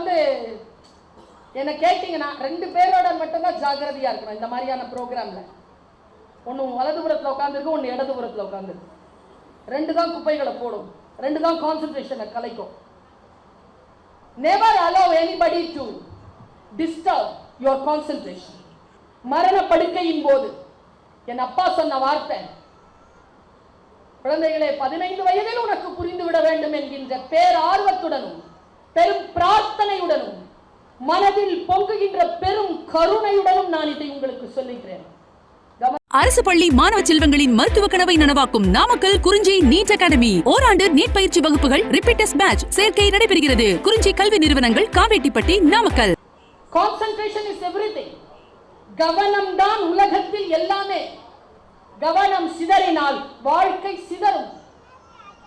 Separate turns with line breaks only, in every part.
வந்து என்ன கேட்டீங்கன்னா ரெண்டு பேரோட மட்டும்தான் ஜாக்கிரதையா இருக்கணும் இந்த மாதிரியான ப்ரோக்ராம்ல ஒன்று வலதுபுறத்தில் உட்காந்துருக்கும் ஒன்று இடதுபுறத்தில் உட்காந்துருக்கும் ரெண்டு தான் குப்பைகளை போடும். ரெண்டு தான் கான்சன்ட்ரேஷனை கலைக்கும். Never allow anybody to disturb your concentration மரண படுக்கையின் போது என் அப்பா சொன்ன வார்த்தை குழந்தைகளே பதினைந்து வயதில் உனக்கு புரிந்து விட வேண்டும் என்கின்ற பேர் ஆர்வத்துடனும் பெரும் பிரார்த்தனையுடனும் மனதில் பொங்குகின்ற பெரும் கருணையுடனும் நான் இதை உங்களுக்கு சொல்லுகிறேன்.
அரசு பள்ளி மாணவ செல்வங்களின் மருத்துவ கனவை நனவாக்கும் நாமக்கல் குறிஞ்சி நீட் அகாடமி. ஓராண்டு நீட் பயிற்சி வகுப்புகள் ரிப்பீட்டர்ஸ் பேட்ச் சேர்க்கை நடைபெறுகிறது. குறிஞ்சி கல்வி நிறுவனங்கள் Kavettipatti Namakkal.
Concentration is everything கவனம் தான் உலகத்தில் எல்லாமே. கவனம் சிதறினால் வாழ்க்கை சிதறும்.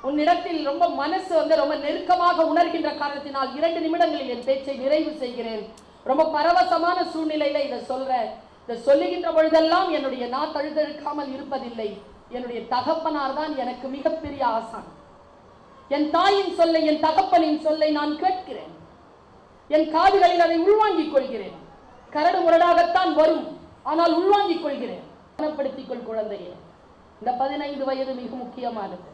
உன்னிடத்தில் ரொம்ப மனசு வந்து ரொம்ப நெருக்கமாக உணர்கின்ற காரணத்தினால் இரண்டு நிமிடங்களில் என் பேச்சை நிறைவு செய்கிறேன். ரொம்ப பரவசமான சூழ்நிலையில இதை சொல்றேன். இதை சொல்லுகின்ற பொழுதெல்லாம் என்னுடைய நான் தழுதழுக்காமல் இருப்பதில்லை. என்னுடைய தகப்பனார் தான் எனக்கு மிகப்பெரிய ஆசான். என் தாயின் சொல்லை என் தகப்பனின் சொல்லை நான் கேட்கிறேன். என் காதுகளில் அதை உள்வாங்கிக் கொள்கிறேன். கரடு முரடாகத்தான் வரும். ஆனால் உள்வாங்கிக் கொள்கிறேன். குணப்படுத்திக் கொள் குழந்தையே. இந்த பதினைந்து வயது மிக முக்கியமானது.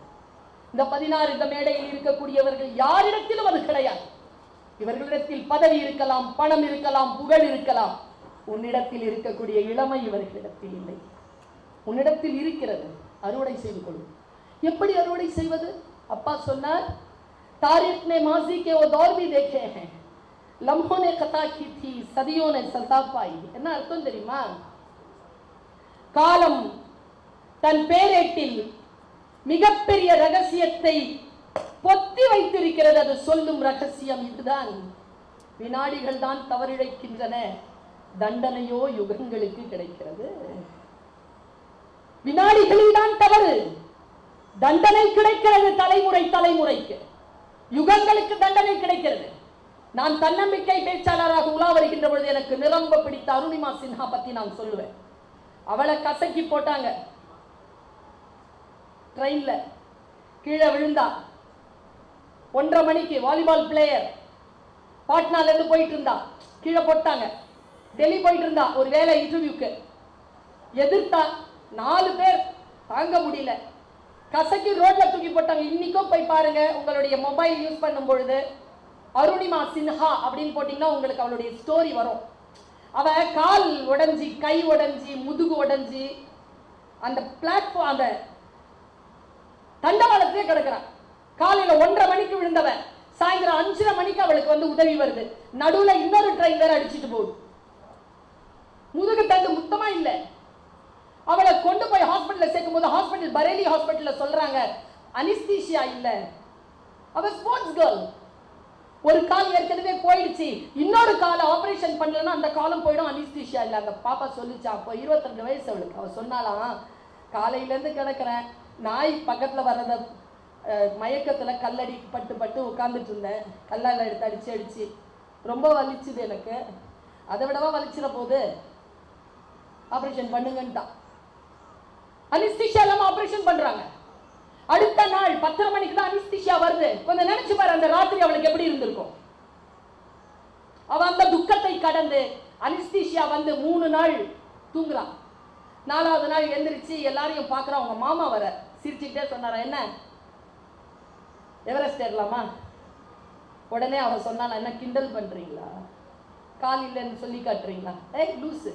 இந்த பதினாறு இந்த மேடையில் இருக்கக்கூடியவர்கள் யாரிடத்திலும் அது கிடையாது இவர்களிடத்தில் பதவி இருக்கலாம் பணம் இருக்கலாம் புகழ் இருக்கலாம் உன்னிடத்தில் இருக்கக்கூடிய இளமை இவர்களிடத்தில் இல்லை உன்னிடத்தில் இருக்கிறது அறுவடை செய்து கொள் எப்படி அறுவடை செய்வது அப்பா சொன்னார் तारीख ने माजी के वो दौर भी देखे हैं लम्हों ने कथा की थी सदियों ने सजा पाई என்ன அர்த்தம் தெரியுமா காலம் தன் பேரேட்டில் மிகப்பெரிய ரகசியத்தை பொத்தி வைத்திருக்கிறது அது சொல்லும் ரகசியம் இதுதான். வினாடிகள் தான் தவறிழைக்கின்றன. தண்டனையோ யுகங்களுக்கு கிடைக்கிறது. வினாடிகளில் தான் தவறு. தண்டனை கிடைக்கிறது தலைமுறை தலைமுறைக்கு. யுகங்களுக்கு தண்டனை கிடைக்கிறது. நான் தன்னம்பிக்கை பேச்சாளராக உலா வருகின்ற பொழுது எனக்கு நிரம்ப பிடித்த அருணிமா சின்ஹா பத்தி நான் சொல்லுவேன். அவளை கசக்கி போட்டாங்க. ட்ரெயினில் கீழே விழுந்தா ஒன்றரை மணிக்கு வாலிபால் பிளேயர் பாட்னாலேருந்து போயிட்டு இருந்தா கீழே போட்டாங்க. டெல்லி போயிட்டு இருந்தா ஒரு வேலை இன்டர்வியூக்கு எதிர்த்தா நாலு பேர் தாங்க முடியல. கசக்கி ரோட்ல தூக்கி போட்டாங்க. இன்னைக்கும் போய் பாருங்க உங்களுடைய மொபைல் யூஸ் பண்ணும் பொழுது அருணிமா சின்ஹா அப்படின்னு போட்டீங்கன்னா உங்களுக்கு அவளுடைய ஸ்டோரி வரும். அவ கால் உடஞ்சி கை உடஞ்சி முதுகு உடஞ்சி அந்த பிளாட்ஃபார்ம் அந்த தண்டவாளத்திலே கிடக்குறான். காலையில ஒன்றரை மணிக்கு விழுந்தவன். சாயந்தரம் அஞ்சரை மணிக்கு அவளுக்கு வந்து உதவி வருது. நடுவுல இன்னொரு ட்ரெயின் வேற அடிச்சிட்டு போகுது. முதுகு தண்டு முத்தமா இல்லை. அவளை கொண்டு போய் ஹாஸ்பிட்டல்ல சேர்க்கும் போது ஹாஸ்பிட்டல் பரேலி ஹாஸ்பிட்டலில் சொல்றாங்க அனிஸ்தீஷியா இல்லை. அவ ஸ்போர்ட்ஸ் கேர்ள் ஒரு கால் ஏற்கனவே போயிடுச்சு. இன்னொரு காலை ஆபரேஷன் பண்ணலன்னா அந்த காலம் போயிடும். அனிஸ்தீஷியா இல்லை. அந்த பாப்பா சொல்லிச்சா அப்போ இருபத்தி வயசு அவளுக்கு. அவ சொன்னாலாம் காலையில இருந்து கிடக்குறேன். நாய் பக்கத்துல வர்றத அஹ், மயக்கத்துல கல்லடி பட்டு பட்டு உட்கார்ந்துட்டு இருந்தேன். கல்லால் எடுத்து அடிச்சு அடிச்சு. ரொம்ப வலிச்சுது எனக்கு. அதை விடவா வலிச்சிட போகுது ஆபரேஷன் பண்ணுங்கன்ட்டான். அனிஸ்திஷா இல்லாமல் ஆபரேஷன் பண்றாங்க. அடுத்த நாள் பத்தரை மணிக்கு தான் அனிஸ்திஷா வருது. கொஞ்சம் நினைச்சு பாரு அந்த ராத்திரி அவளுக்கு எப்படி இருந்திருக்கும். அவ அந்த துக்கத்தை கடந்து அனிஸ்திஷியா வந்து மூணு நாள் தூங்குறான் நாலாவது நாள் எந்திரிச்சு எல்லாரையும் பார்க்குறோம். அவங்க மாமா வர. சிரிச்சுக்கிட்டே சொன்னாரா என்ன? எவரெஸ்ட் ஏறலாமா? உடனே அவ சொன்னால என்ன கிண்டல் பண்ணுறீங்களா கால் இல்லைன்னு சொல்லி காட்டுறீங்களா? ஏ லூஸு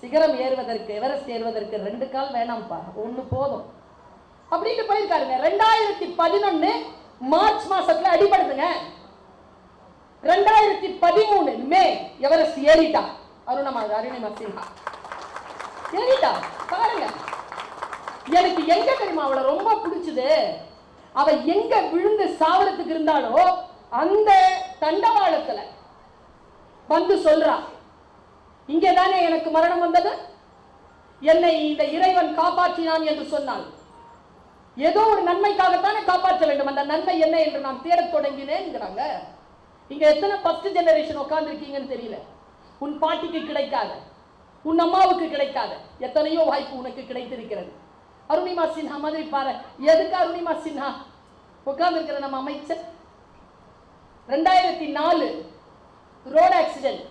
சிகரம் ஏறுவதற்கு எவரெஸ்ட் ஏறுவதற்கு ரெண்டு கால் வேணாம்ப்பா. ஒன்று போதும். அப்படின்னு போயிருக்காருங்க ரெண்டாயிரத்தி பதினொன்று மார்ச் மாசத்துல அடிபடுதுங்க. ரெண்டாயிரத்தி பதிமூணு மே எவரெஸ்ட் ஏறிட்டா. அருணமா அருணிமா சின்ஹா ஏறிட்டா பாருங்க. எனக்கு எங்க தெரியுமா அவளை ரொம்ப பிடிச்சது? அவ எங்க விழுந்து சாவரத்துக்கு இருந்தாலோ அந்த தண்டவாளத்துல வந்து சொல்றா இங்கே தானே எனக்கு மரணம் வந்தது? என்னை இந்த இறைவன் காப்பாற்றினான் என்று சொன்னான் ஏதோ ஒரு நன்மைக்காகத்தானே காப்பாற்ற வேண்டும். அந்த நன்மை என்ன என்று நான் தேடத் தொடங்கினேங்கிறாங்க இங்க எத்தனை ஃபர்ஸ்ட் ஜெனரேஷன் உட்காந்துருக்கீங்கன்னு தெரியல. உன் பாட்டிக்கு கிடைக்காத உன் அம்மாவுக்கு கிடைக்காத எத்தனையோ வாய்ப்பு உனக்கு கிடைத்திருக்கிறது. அருணிமா சின்ஹா மாதிரி பாரு. எதுக்கு அருணிமா சின்ஹா? உட்கார்ந்துருக்கிற நம்ம அமைச்சர். ரெண்டாயிரத்தி நாலு ரோடு ஆக்சிடென்ட்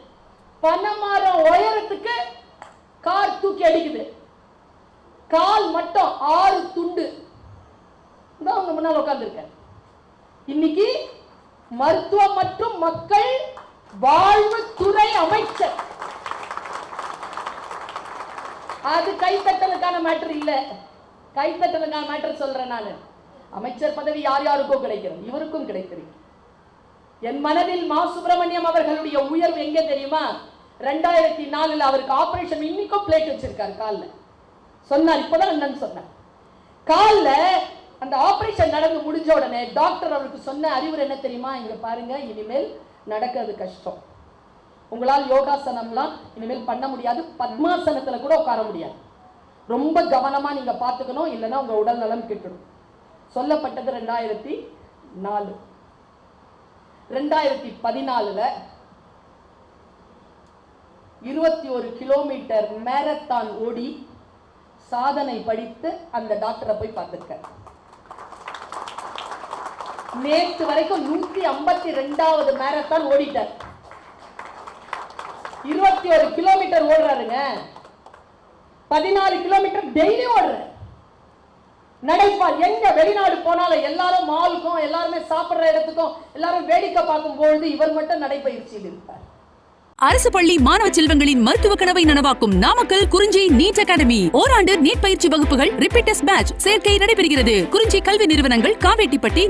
பனைமரம் உயரத்துக்கு கார் தூக்கி அடிக்குது. கால் மட்டும் ஆறு துண்டு. தான் அவங்க முன்னால் உட்காந்துருக்க இன்னைக்கு மருத்துவம் மற்றும் மக்கள் வாழ்வுத்துறை அமைச்சர். அது கைத்தட்டலுக்கான மேட்டர் இல்ல. கைத்தட்டலுக்கான மேட்டர் சொல்றேன் நான். அமைச்சர் பதவி யார் யாருக்கோ கிடைக்கிறது? இவருக்கும் கிடைத்திருக்கு என் மனதில் மா சுப்பிரமணியம் அவர்களுடைய உயர்வு எங்க தெரியுமா? ரெண்டாயிரத்தி நாலுல அவருக்கு ஆபரேஷன் இன்னைக்கும் பிளேட் வச்சிருக்காரு காலில். சொன்னார் இப்பதான் என்னன்னு சொன்னார். காலில் அந்த ஆபரேஷன் நடந்து முடிஞ்ச உடனே டாக்டர் அவருக்கு சொன்ன அறிவுரை என்ன தெரியுமா? இங்க பாருங்க இனிமேல் நடக்கிறது கஷ்டம். உங்களால் யோகாசனம்லாம் இனிமேல் பண்ண முடியாது பத்மாசனத்தில் கூட உட்கார முடியாது. ரொம்ப கவனமாக நீங்கள் பார்த்துக்கணும் இல்லைன்னா உங்கள் உடல் நலம் கிட்டணும் சொல்லப்பட்டது ரெண்டாயிரத்தி நாலு. ரெண்டாயிரத்தி பதினாலில் இருபத்தி ஒரு கிலோமீட்டர் மேரத்தான் ஓடி சாதனை படித்து அந்த டாக்டரை போய் பார்த்துருக்கேன். நேற்று வரைக்கும் நூத்தி ஐம்பத்தி ரெண்டாவது மேரத்தான் ஓடிட்டார். இருபத்தி ஒரு கிலோமீட்டர் ஓடுறாருங்க. பதினாலு கிலோமீட்டர் டெய்லி ஓடுறாரு. நடைப்பால் எங்க வெளிநாடு போனாலும் எல்லாரும் மாலுக்கும் எல்லாருமே சாப்பிடுற இடத்துக்கும் எல்லாரும் வேடிக்கை பார்க்கும் பொழுது இவர் மட்டும் நடைப்பயிற்சியில் இருப்பார்.
அரசு பள்ளி மாணவ செல்வங்களின் மருத்துவ கனவை நனவாக்கும் நாமக்கல் குறிஞ்சி நீட் அகாடமி. ஓராண்டு நீட் பயிற்சி வகுப்புகள் ரிப்பீட்டர்ஸ் பேட்ச் சேர்க்கை நடைபெறுகிறது. குறிஞ்சி கல்வி நிறுவனங்கள் காவேட்டிப்பட்டி